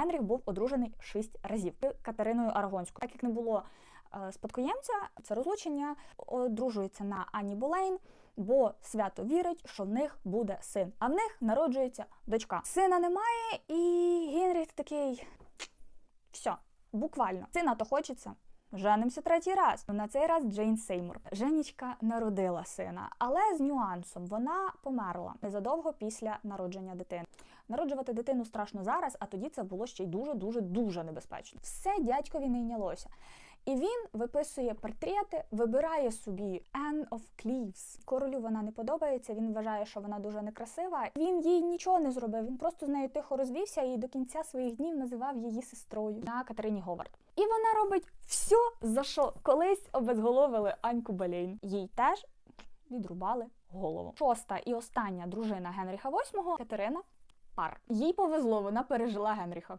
Генріх був одружений шість разів Катериною Арагонською. Так як не було е, спадкоємця, це розлучення одружується на Ані Болейн, бо свято вірить, що в них буде син. А в них народжується дочка. Сина немає, і Генріх такий. Все, буквально. Сина то хочеться. Женимося третій раз. На цей раз Джейн Сеймур. Женічка народила сина, але з нюансом вона померла незадовго після народження дитини. Народжувати дитину страшно зараз, а тоді це було ще й дуже дуже дуже небезпечно. Все дядькові не йнялося. І він виписує портрети, вибирає собі Anne of Cleves. Королю вона не подобається. Він вважає, що вона дуже некрасива. Він їй нічого не зробив. Він просто з нею тихо розвівся і до кінця своїх днів називав її сестрою на Катерині Говард. І вона робить все, за що колись обезголовили Аньку Балейн. Їй теж відрубали голову. Шоста і остання дружина Генріха VIII – Катерина Пар. Їй повезло, вона пережила Генріха.